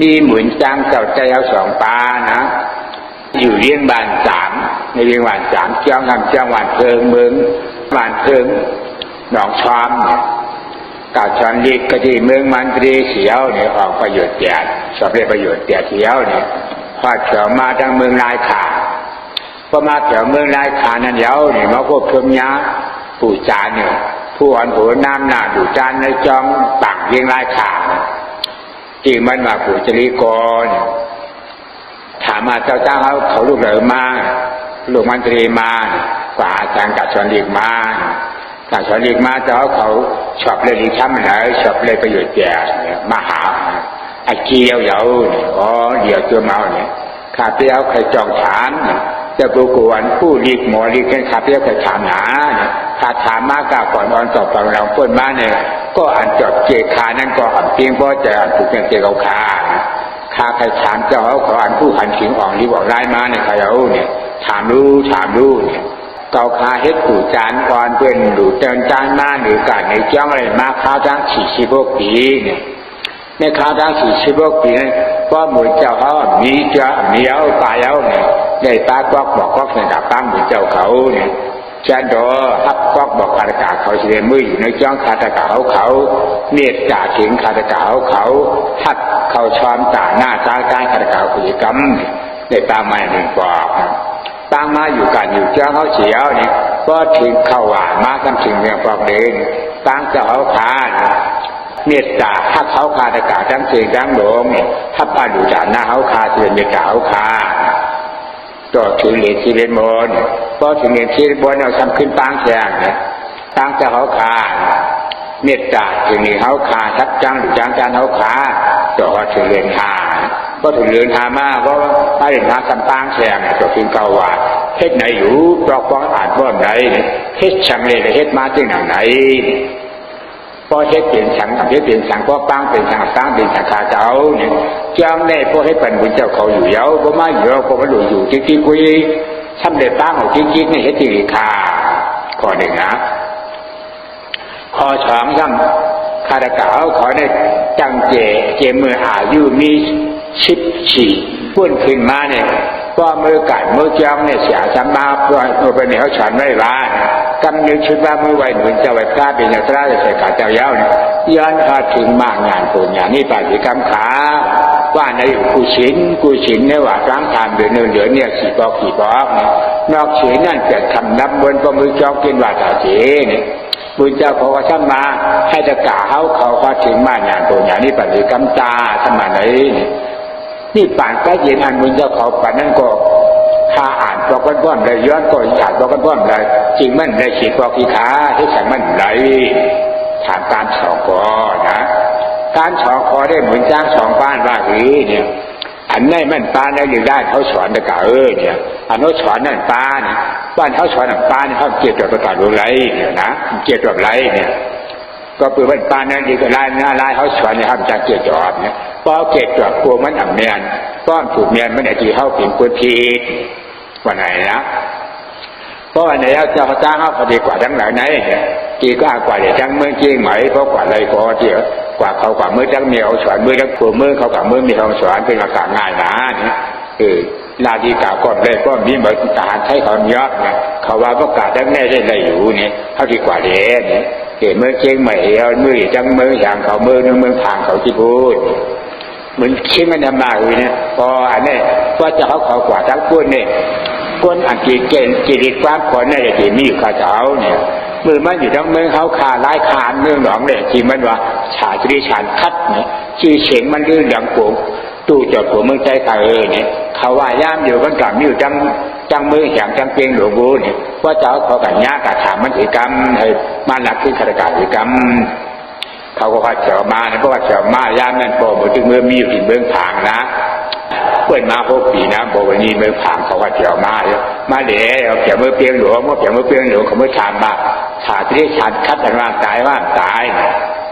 มีหมุนจ้างเจ้าใจเอาสองปานะอยู่เลี้ยงบ้านสามในเลี้ยงบ้านสามเจ้องทำจ้องหวานเพิงเมืองบ้านเพิงหนองชอมเนี่ยกาชอนลีกก็ที่เมืองมันตรีเสียวเนี่ยออกประโยชน์แก่สอบได้ประโยชน์แก่เสียวเนี่ยพอเฉียวมาทางเมืองลายขาพอมาเฉียวเมืองลายขานั่นเดียวเนี่ยมาพบชมยาปู่จานเนี่ยผู้อ่อนหัวน้ำหนาปู่จานในจองปักเลี้ยงลายขา จริงมันมาปู่จริกรถามมาเจ้าเจ้าเขาเขาลูกเหลอมาลูกมันตรีมาฝ่าจางกัดชอนลีกมากัดชอนลีกมาเจ้าเขาชอบเลยลีช้ำไหนชอบเลยประโยชน์แก่มาหาไอ้เกี้ยวเหยาเนี่ยอ๋อเดี๋ยวตัวเมาเนี่ยข้าเปี้ยวใครจองถาม จะปรกวนผู้ลีกหมอลีกกันข้าเปี้ยวใครถามหาเนี่ยข้าถามมากาก่อนออนตอบฟังเราพื่อนมาเนี่ยก็อ่านจบเจคานั่นก็อ่านเพียงเพราะจะถูกเจเขาคาข้าใครถามเจ้าเขาขออ่านผู้หันขิงอ่องรีบอกไล่มาเนี่ยใครเอาเนี่ยถามรู้ถามรู้เนี่ยเกาคาเฮ็ดกูจานก่อนเพื่อนดูเตินจานมาหรือการในจ้องอะไรมาข้าวจ้างฉีชิบกปีเนี่ยในข้าวจ้างฉีชิบกปีนั้น ก็หมุนเจ้าเขามีเจ้ามีเอาตายเอาเนี่ยได้ตากวักบอกกวักในดับตั้งหมุนเจ้าเขาเนี่ยจันโดฮับกวักบอกคาตกาเขาเสียมืออยู่ในจ้องคาตกาเขาเขาเนียดจ่าถึงคาตกาเขาเขาทัดเขาช้อมตาหน้าตาการขัดเก่ากิจกรรมได้ตามมาหนึ่งปอกตั้งมาอยู่กันอยู่เจ้าเขาเสียวนี่ยก็ถึงเข้าหวานมากันถึงเมืองปอกเดินตั้งเจ้าเขาขาน เมตตาถ้าเขาคาตะกาทั้งเสียงทั้งหลงถ้าป้าดูจานหน้าเขาคาเสียงเมตตาเขาคาต่อถึงเหรียญที่เล่นมนก็ถึงเหรียญที่เล่นมนเอาทำขึ้นตั้งแสงเนี่ยตั้งจ้าเขาคาเมตตาถึงนี่เขาขาทับจังหรือจังจานเขาขาต่อถึงเรียนหาก็ถึงเรียนหามากเพราะว่าถ้าเรียนหาสัมปางแสงต่อถึงเก่าว่าเฮ็ดไหนอยู่ปลอกฟ้องอ่านว่าไหนเฮ็ดชังเลยเฮ็ดมาที่ไหน พอเฮ็ดเปลี่ยนสังกับเฮ็ดเปลี่ยนสังก็ปังเป็นสังปังเป็นสังขาเจ้าเนี่ยจังได้พอให้เป็นบุญเจ้าเขาอยู่เยาพราะมาอยู่เราก็มาดูอยู่ที่ที่คุยทำเด็ดปังของที่คิดในเฮ็ดที่คาข้อหนึ่งนะข้อสองย่ำข้าราชกาขอได้จังเจเจมืออายุมีชิบฉีพุ่นขึ้นมาเนี่ยก็มือกัดมือจ้องเนี่ยเสียสมาเพื่อเพื่อไปเนี่ยเขาฉันไม่ว่ากเหมือนจะไหวพระเป็นอย่างตราจะใส่ขาเจ้าเย้าเนี่ ยย้อนพาถึงมากงานปุญญานี่ปฏิกรรมขาว่าในกูชินกูชินเนี่ยว่าร่างทานเดือนเดือนเนี่ยสี่ปอกสี่ปอกเนี่ยนอกเฉียนั่นเกิดคำนับบนก็มือจองกินว่าตาเจเนี่ยบุญเจ้าขอว่าท่านมา ให้ตะกาเขาเขาพาถึงมาอย่างตัวอย่างนี้ปฏิกรรมตาสมาไหนนี่ป่านใกล้เย็นอันบุญเจ้าเขาป่านนั้นก็ ถ้าอ่านบอกกันบ้อมเลยย้อนก็อ่านบอกกันบ้อมเลยจริงมันเลยฉีดบอกกีขาที่ฉันมันไหลถามการสองกอนะการสองคอได้เหมือนจ้างสองบ้านว่าหรือเนี่ยอันนี้มันปลาในอยู่ได้เขาสอนตะกาเออเนี่ยอันนู้นสอนนั่นปาเนี่ยบ้านเขาสอนนั่นปาเนี่ยเขาเกี่ยวกับประกาศรู้ไรเนี่ยนะเกี่ยวกับไรเนี่ยก็เปิดวันปลานั่นดีก็ไล่หน้าไล่เขาสอนเนี่ยครับจะเกี่ยวจอบเนี่ยพอเกี่ยวจอบกลัวมันอ่ำเมียนป้อมถูกเมียนมันไอ้จีเข้าผิงปืนพี วันไหนนะเพราะวันไหนเจ้าจ้างเขาพอดีกว่าทั้งหลายไหนกี่ก็กว่าเดี๋ยวทั้งเมืองจีนไหมเพราะกว่าอะไรพอเดียวกว่าเขากว่ามือทั้งเมียวสอนมือทั้งผัวมือเขากว่ามือมีเขาสอนเป็นอากาศง่ายนะนี่คือลาดีกาก่อนเลยก็มีเหมือนทหารใช้เขาเยอะเนี่ยเขาว่าประกาศทั้งแน่ได้เลยอยู่เนี่ยเขาดีกว่าเดี๋ยวเนี่ยเกี่ยเมืองเชียงใหม่เอามือจังมืออย่างเขามือนึงมือทางเขาที่พูดเหมือนเชียงมันทำมาอยู่เนี่ยพออันนี้ก็จะเขาเขากว่าทั้งพูดเนี่ย คนอังกฤษเก่งจิริความคนเนี่ยจะมีอยู่ข้าเจ้าเนี่ยมือมันอยู่ทั้งเมืองเขาขาไล่คานเมืองหนองเนี่ยที่มันว่าชาตรีชานคัดเนี่ยชื่อเฉียงมันลื่นดังโป่งตู้จอดหัวเมืองใจเขาเออเนี่ยเขาว่าย่ามอยู่กันกับมีอยู่จังจังมืออย่างจังเปียงหลวงบูเนี่ยว่าเจ้าเขากันยากระถามมันถือกรรมให้มาหนักขึ้นขรการถือกรรมเขาก็ว่าเฉามาเนี่ยเพราะว่าเฉามาย่ามนั่นโปมือถึงเมื่อมีอยู่ที่เมืองผางนะ เปิดมาพวกปีนะบอกวันนี้มือผางเขาว่าเฉามาเนี่ยมาเดี๋ยวเฉาเมื่อเปียงหลวงเมื่อเฉาเมื่อเปียงหลวงเขาเมื่อถามมาชาติชาติคัดกันว่าตายว่าตาย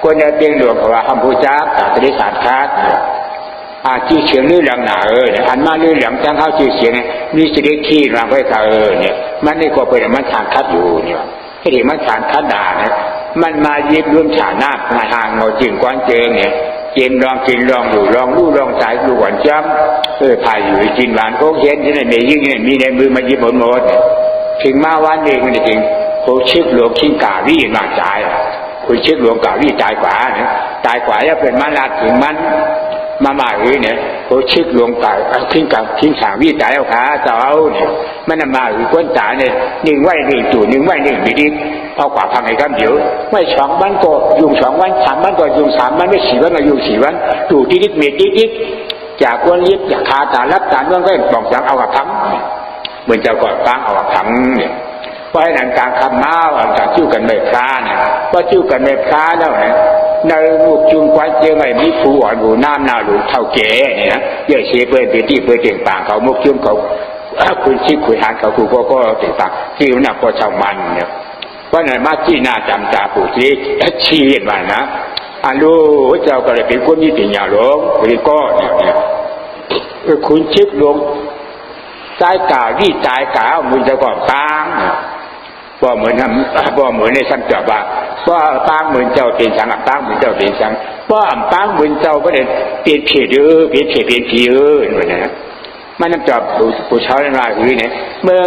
คนในเปียงหลวงเขาว่าคำพูดจ้าชาติชาติคัดอาจีเฉียงลื่หลังหนาเออเนี่ยอันมาลื่นหลังจังเข้าจีเสียงนี่สิริขี้รังไว้ตาเออเนี่ยมันนี่ก็เป็นมันทางคัดอยู่เนี่ยให้เห็นมันทางคัดด่าเนี่ยมันมายิบร่วมฉาหน้ามาทางเงาจึงกวนเจงเนี่ย เกมลองกินลองอยู่ลองรู้ลองสายดูก่อนจ้ำเออพายอยู่กินหวานโคเย็นที่ไหนในยิ่งเนี่ยมีในมือมายิบหมดหมดถึงมาวันเองมันจริงโคชึกหลวงชิงกาวี่มาจ่ายคุณชึกหลวงกาวี่ตายกว่าเนะตายกว่าแล้วเป็นมันลาถึงมันมามาอือเนี่ยโคชึกหลวงกาทิ้งกับทิ้งสาวี่ตายเอาขาเจ้าเนี่ยมันมาอือก้นตาเนี่ยหนึ่งไหวหนึ่งจู่หนึ่งไหวหนึ่งมีดิ เอากว่าพังไอ้กันเดี๋ยวไม่สองวันก็ยุงสองวันสามวันก็ยุงสามวันไม่สี่วันก็ยุงสี่วันจู่ที่นิดเมียดิดจากก้นลิบจากคาตารับตาเรื่องก็บอกสังเอากับพังเหมือนเจ้าก่อนฟังเอากับพังเนี่ยเพราะฉะนั้นการคำมาว่าการจิ้วกันไม่พลาเนี่ยว่าจิ้วกันไม่พลาแล้วเนี่ยในรูปจุงควันเจอไม่มีผู้อ่อนหูน้ำนาหลูเท่าแก่เนี่ยนะเยอะเชเพื่อนเพื่อนที่เพื่อนเก่งป่างเขามุกจุ้มเขาคุณชิคุยหานเขาคูก็ก็เก่งป่างที่มันพอชาวมันเนี่ย เพราะนั้นมาที่หน้าจำตาผู้ที่ชี้เห็นมานะอันรู้เจ้าก็เลยเป็นคนยี่ติญาหลงหรือก็เนี่ยคุณชิดลงตายกาวี่ตายกามือจะก่อตั้งว่เหมือนทำว่เหมือนในสังเกตว่าว่ตั้งเหมือนเจ้าเป็นสังตั้งเหมือนเจ้าเป็นสังว่ตั้งเหมือนเจ้าก็เลยเปลี่ยนเพียเออเปลี่ยนเพียเปลี่ยนผีเออเหมือนนั้น มันน้ำจับผู้ชาวนั่นมาคือเนี่ยเมื่อ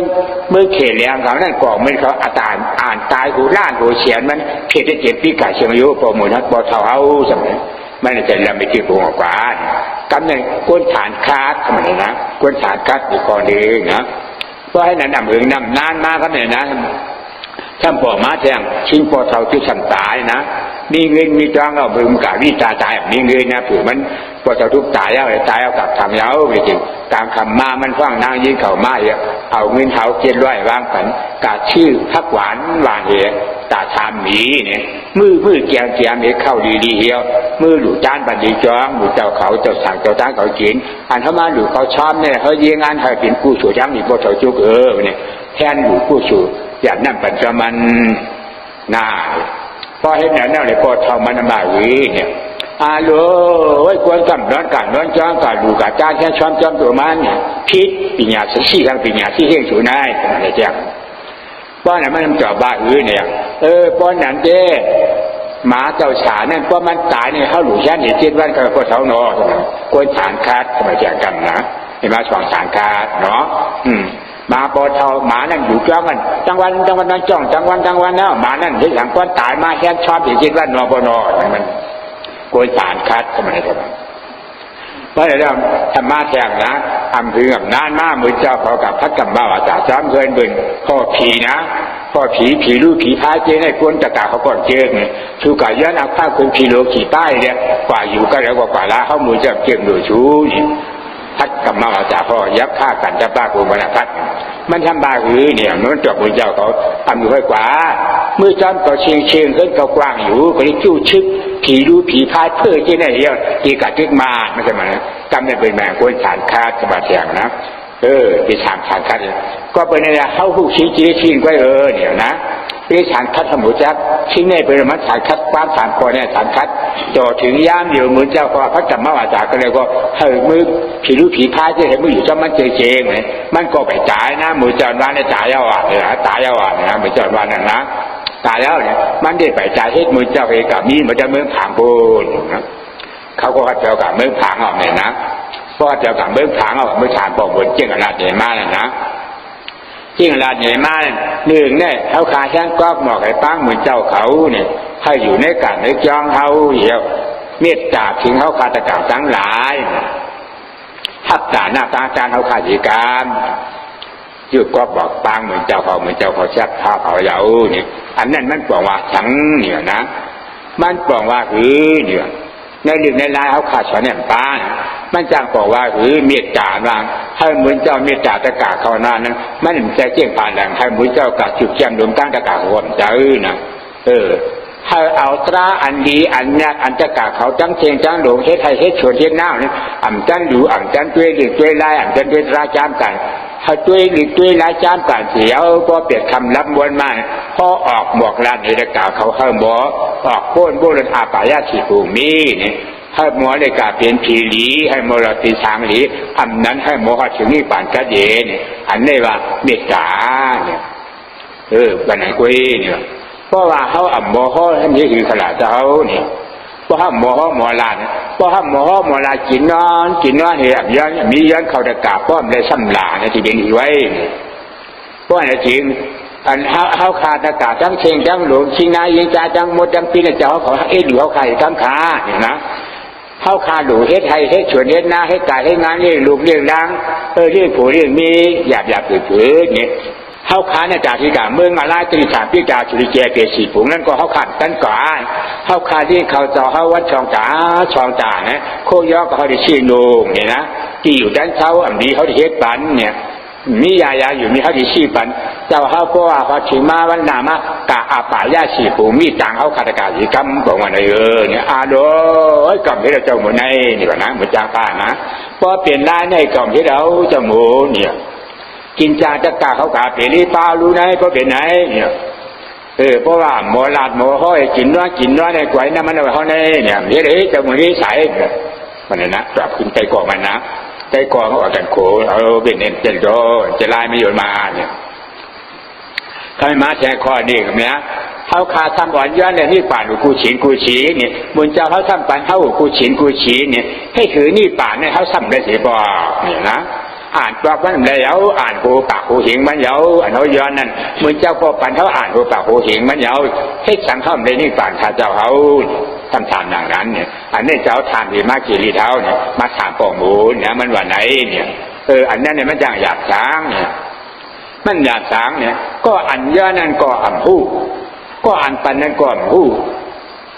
เมื่อเขตเลี้ยงเขานั่นก่อเมื่อเขาอาตานอ่านตายหูล้านหูเฉียนมันเขตได้เจ็บปีกาเชียงอายุปอหมุนัดปอเท่าเอาสมัยไม่ได้จะลำไปที่ปูกว่ากำเนิดก้นฐานคาดทำไมนะก้นฐานคาดอีกคนหนึ่งนะเพราะให้นั้นนำเองนำนานมากครับเนี่ยนะท่านบอกมาแทงชิงพอเท่าที่ฉันตายนะ มีเงินมีจ้างเอาบึงกาวิตาตายแบบนี้เงินนะผือมันพอเท่าทุกตายแล้วตายเอากับทำเย้าไปจริงตามคำมามันฟังนางยิงเข่ามาเยอะเอาเงินเท้าเจ็ดร้อยวางผันกาชื่อพักหวานหวานเหียตาชามหมีเนี่ยมือมือเกียงเกียงเมเข้าดีดีเฮียวมือหลูจานบันดีจ้องหลูเจ้าเขาเจ้าสั่งเจ้าตั้งเขากินอันเขามาหลูเขาชอบเนี่ยเขาเยี่ยงงานให้เป็นกู้สู่ยังมีพอเท่าจุกเออเนี่ยแทนหลูกู้สู่อย่างนั้นปัญจมันน่า พอเห็นแล้วเลยพอเท่ามันบาวีเนี่ยอาโลไว้ควรกำนอนกันนอนจ้องกันดูกับจ้าแค่ช้อนจ้อมตัวมันเนี่ยพิษปิญญาสิชีทางปิญญาที่เฮงสูนายอะไรจ้าป้อนนั้นมันจอบบ้าอื้อเนี่ยเออป้อนนั้นเจ้หมาเจ้าฉานั่นเพราะมันตายเนี่ยเขาหลูแค่เนี่เจ็ดวันก็ก็เท่านอควรฐานคาดทำไมแจกกันนะเห็นไหมสองฐานคาดเนาะอืม มาปอเทาหมานั่นอยู่จ้องกันจังวันจังวันนั้นจ้องจังวันจังวันแล้วหมานั่นที่หลังก้อนตายมาแค่ชอบอย่างเจ็ดวันนอปนอมันควรฐานคาดทำไมทำไมเพราะอะไรธรรมะแทงนะทำคือกับนานมากมือเจ้าเขากับพักกับบ้าจ่าจ้ำเคยบึนพ่อผีนะพ่อผีผีลูกผีพายเจ๊ในกวนตะกาเขาก่อนเจ๊งเนี่ยชูกาย้อนเอาผ้าคุณผีโลขี่ใต้เนี่ยกว่าอยู่ก็แล้วกว่าละเขามือเจ้าเก่งดูชูนี่ พัดกับมาจ่าพ่อยับฆ่ากันจะบ้ากูมันพัดมันทำบาหือเนี่ย มันจบมือเจ้าเขาทำอยู่ค่อยกว่ามือจอนก็เชียงเชียงขึ้นก็กว้างอยู่ก็เลยจู้ชึกผีรู้ผีพายเพื่อที่ไหนเดียวตีกัดจึกมาไม่ใช่ไหมกำเนิดเป็นแมงกวนฐานคาดสบายแยงนะเออที่ฐานฐานคาดก็เป็นอะไรเขาผู้ชี้จีชี้ก็เออเนี่ยนะ ที่ฐานคัดสมุจักชิ้นในเป็นมันฐานคัดความฐานคอเนี่ยฐานคัดจ่อถึงย่ามอยู่เหมือนเจ้าพระพระจำมาวาจาก็เลยก็เฮ้ยมือผีรู้ผีพายจะเห็นมืออยู่จำมันเจเจงเลยมันก็ไปจ่ายนะมือจอนว่าเนี่ยจ่ายเอาอะเนี่ยตายเอาอะนะมือจอนว่านั่นนะตายแล้วเนี่ยมันได้ไปจ่ายเฮ็ดมือเจ้าเอกับมีมันจะเมืองผางโบนนะเขาก็เจ้ากับเมืองผางออกเนี่ยนะเพราะเจ้ากับเมืองผางออกเมืองผางบอกบนเจียงกระดใหญ่มากเลยนะ ยงกระดาษใหญ่มากหนึ่งเนี่ยเขาขาแข้งก็หมอกไอ้ปังเหมือนเจ้าเขาเนี่ยให้อยู่ในการในจองเขาเหี่ยวเมตตาถึงเขาคาตะกรรมทั้งหลายทับตาหน้าตาการเขาขาดีการยุดก็บอกปังเหมือนเจ้าเขาเหมือนเจ้าเขาชักท้าเขาเยาเนี่ยอันนั้นมันบอกว่าสังเนี่ยนะ มันบอกว่าหือเนี่ยในหนึ่งในลายเขาขาดสอนแหนป้ามันจางบอกว่าหือเมตตาบาง ให้เหมือนเจ้าเมตตาตะกาเขานานั้นมันจเกี่ยงผ่านแหล่งให้เหมือนเจ้ากัดจุดแจมดวงตั้งตะกาคนเจ้านะเออให้เอาตราอันดีอันยากอันตะกาเขาจังเชียงจังหลงเฮ็ดไทยเฮ็ดชวนเฮ็ดน้าเนี่ยอ่ำจันดูอ่ำจันด้วยหรือด้วยลายอ่ำจันด้วยราจามกันถ้าด้วยหรือด้วยลายจามกันเสียวก็เปลี่ยนคำรับมวลมาพอออกหมวกลานในตะกาเขาเข้าหมอออกโค่นโบราณอาปายาสีภูมิเนี่ย ให้หมอในกาเปลี่ยนผีหลี ให้หมอเรตีสางหลีอันนั้นให้หมอเขาถึงนี่ป่านกระเยเนี่ยอันนี้ว่าเมตตาเนี่ยเออปัญหากุยเนี่ยเพราะว่าเขาอ่ำหมอเขาให้มีคือขนาดเขาเนี่ยเพราะห้ามหมอห้อหมอลานเพราะห้ามหมอห้อหมอลากินนอนกินนอนเหยียบย้อนมีย้อนเขาตะกาป้อมได้ซ้ำหลานที่เป็นอีไว้เพราะอันจริงอันเฮาเฮาขาดอากาศทั้งเชงทั้งหลวงชิงนายยิงจาจังหมดจังปีนะเจ้าเขาเอ็ดอยู่เขาขายทั้งขาเนี่ยนะ เฮาคาดูเฮ็ดไทยเฮ็ดชวนเฮ็ดหน้าเฮ็ดกายเฮ็ดงานเลี้ยงลูกเลี้ยงล้างเออเลี้ยงผู้เลี้ยงมีหยาบหยาบผืดผืดเนี่ยเฮาคานจากที่กาเมืองอาลาตรีสามพิจาชุริเจเปียสีผงนั่นก็เข้าขาดกันก่อนเฮาคาที่เขาจอเฮาวัดชองตาชองตาเนี่ยโคยอก็เขาได้ชื่อนูงเนี่ยนะที่อยู่ด้านเท้าอันนี้เขาได้เฮ็ดปันเนี่ย มียายาอยู่มีเขาดีชีปันเจ้าเขาพราะว่าพอถึงมาวันนามากะอาป่ายาชีปูมีต่างเขาคาตกาสีกำบอกว่าเออเนี่ยอาโดยกำที่เราเจ้าหมูในนี่ว่านะหมือนจางป้านะพอเปลี่ยนลายในกำที่เราเจ้าหมูเนี่ยกินจาจะกาเขากาเปลี่ยนนี่ป้ารู้ไหนเพราะเป็นไหนเนี่ยเออเพราะว่าหมอลาดหมอห้อยกินน้อยกินน้อยในกวยน้ำมันเอาเขาในเนี่ยเดี๋ยวเอ๊ะเจ้าหมูนี่ใสมันนะปรับขึ้นใจก่อมันนะ ใจกองเขาออกกันโขเอาเป็นเอ็นเจนโดจะลายไม่หยุดมาเนี่ยถ้าไม่มาแชร์ข้อนี้กับเนี้ยเขาคาทำอ่อนย้อนเนี่ยนี่ป่านกูฉีนกูฉีเนี่ยบุญเจ้าเขาทำปันเขากูฉีนกูฉีเนี่ยให้ถือนี่ป่านเนี่ยเขาทำได้สิบ่เนี่ยนะอ่านตัวมันแล้วอ่านกูปากกูหิงมันเยาอันเขาย้อนนั่นบุญเจ้าพ่อปันเขาอ่านกูปากกูหิงมันเยาให้สังข้ามได้นี่ป่านข้าเจ้าเขา ทำทานอย่างนั้นเนี่ยอันนี้เจ้าทานที่มากีรีเท้าเนี่ยมาถามปองหมูเนี่ยมันว่าไหนเนี่ยเอออันนั้นเนี่ยมันอย่างหยาบช้างเนี่ยมันหยาบช้างเนี่ย ก็อันย่อนั่นก็อ่ำผู้ก็อันปันนั่นก็อ่ำผู้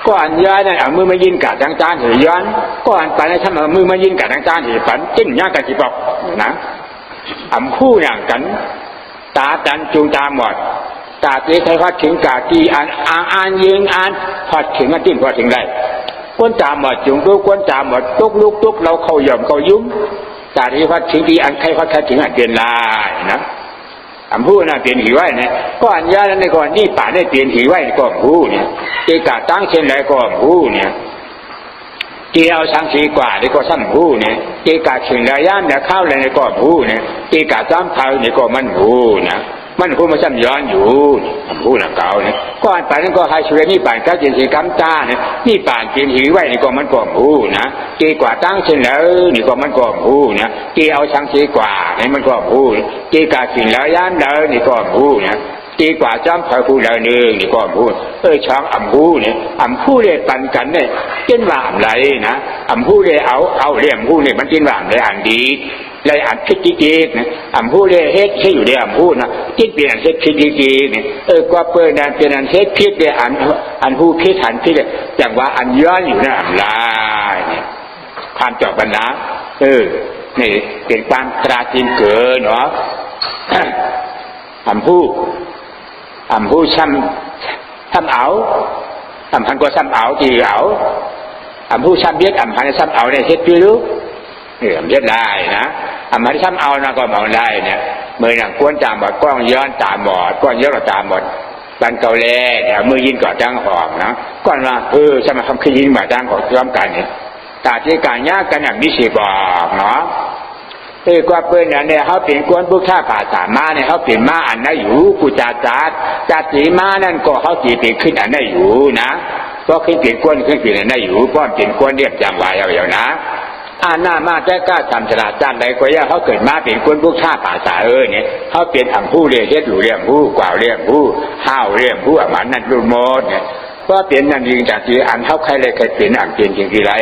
ก็อันย่อนั่นเอามือมายินกัดจังจานถือย้อนก็อันปันนั่นทำเอามือมายินกัดจังจานถือปันจิ้นย่ากกันจีบอกนะอ่ำผู้อย่างกัน ตาจันจูตาหมด ตาตีใครพัดถึงกากีอ่านอ่านอ่านยิงอ่านพอถึงมันจิ้นพอถึงได้กวนจามหมดจุงดูกวนจามหมดตุกลุกตุกเราเขาย่อมเขายุ้มตาที่พัดถึงดีอันใครพัดถึงอันเปลี่ยนลายนะอำพูดนะเปลี่ยนหีไว้เนี่ยก็อันยาแล้วในก่อนนี่ป่าได้เปลี่ยนหีไว้ก็อำพูเนี่ยเกกาตั้งเช่นไรก็อำพูเนี่ยเกี่ยวสังสีกว่าในี่ก็สั่งพูเนี่ยเกกาเข่งระยะเนี่ยเข้าเลยในก็อำพูเนี่ยเกกาจ้ำเท้านี่ก็มันพูนะ มันพูดมาซ้ำย้อนอยู่คำพูนะเก่าเนี่ยก็อันป่านนั้นก็ให้ช่วยนี่ป่านก็เจนสีกำจ้าเนี่ยนี่ป่านเจียนหีไว้นี่ก็มันก็อำพูนะเกกว่าตั้งเช่นแล้วนี่ก็มันก็อำพูนะเกี่เอาชังสีกว่านี่มันก็อำพูเกกาเข่งระยะเดินนี่ก็อำพูนะ ดีกว่าจ้ำพายผู้ใดหนึ่งนี่ก็พูดเออช้างอ่ำผู้เนี่ยอ่ำผู้เลยปันกันเนี่ยเจ้นว่าอ่ำไรนะอ่ำผู้เลยเอาเอาเรียมผู้เนี่ยมันจินว่าอ่ำเลยอ่านดีเลยอ่านคิดจีจีนะอ่ำผู้เลยเฮ็ดให้อยู่เดียอ่ำผู้นะจิตเปลี่ยนเฮ็ดคิดจีจีเนี่ยเออก็เปิดนันเป็นอันเฮ็ดคิดเลยอ่านอันผู้คิดหันคิดเลยอย่างว่าอันย้อนอยู่นะอ่ำลายเนี่ยความจบบรรณาเออนี่เป็นความตราจีนเกินเนาะอ่ำผู้ ẩm hu xăm xăm ảo ẩm hắn có xăm ảo thì ảo ẩm hu xăm biết ẩm hắn xăm ảo này hết chưa lúc thì ẩm biết lại nè ẩm hắn xăm ảo nó còn bằng lại nè mười nàng quân chạm bọt con ย้อนตามบอดก้อนย้อนเราตามบอดบันเกาแลเดี๋ยวมือยินก่อจ้างหอมนะก้อนว่าเออสมาคำขยินมาจ้างของร่วมกันเนี่ยตาที่การยากกันอย่างนี้สิบอกเนาะ เออกว่าเปิ้นเนี่ยเขาเป็นกวนพวกท่าป่าสามาเนี่ยเขาเป็นมาอันนั้นอยู่กูจาจัดจัดสีมานั่นก็เขาตีเป็นขึ้นอันนั้นอยู่นะเพราะขึ้นเป็นกวนขึ้นเป็นอันนั้นอยู่เพราะเป็นกวนเรียบจำไว้เอาอย่างนะอ่าหน้ามาแจ้กล้าจำฉลาดจันใดก็ย่าเขาเกิดมาเป็นกวนพวกท่าป่าสาเออเนี่ยเขาเป็นอ่ำผู้เรียเฮ็ดหลูเรียมผู้กว่าวเรียมผู้ห้าวเรียมผู้อะมันนั่นรูโมดเนี่ย ว่าเปลี่ยนนั่นยิงจากที่อันเท่าใครเลยเคยเปลี่ยนอันเปลี่ยนจริงที่ไร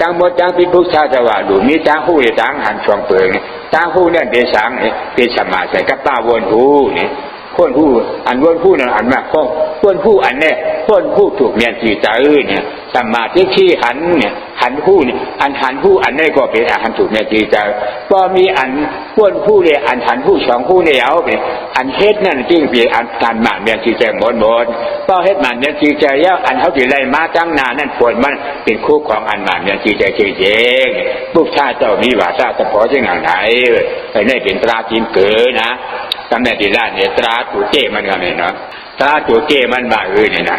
จังหมดจังพิพุชาจะว่าดูมีจังหู้เลยจังหันช่วงเปิงจังหู้เนี่ยเป็นสังเนี่ยเป็นสมาใส่กับตาวนหูเนี่ยคนผู้อันวนผู้นั่นอันมากข้นผู้อันเนี่ยคนผู้ถูกเมียนจีตาอื้อเนี่ยสมาธิที่หันเนี่ย หันผู้เนี่ยอันหันผู้อันนี้ก็เป็นอาหันถูกเมียนจีตาก็มีอันวนผู้เลยอันหันผู้สองผู้เนี่ยเอาเป็นอันเฮ็ดนั่นจริงเป็นอันการหมานเมียนจีแจหมดหมดก็เฮ็ดมันเนี่ยจีใจยาอันเขาสิไล่มาตั้งนานนั่นปวดมันเป็นคู่ของอันมันเนี่ยจีใจเจเจงลูกชาติเจ้ามีวาสาเฉพาะที่งานไหนไอ้นี่เป็นตราจีนเก๋อนะตำแหน่งดีล้านเนี่ยตราตัวเจมันก็ไม่เนาะตราตัวเจมันมาเออเนี่ยนะ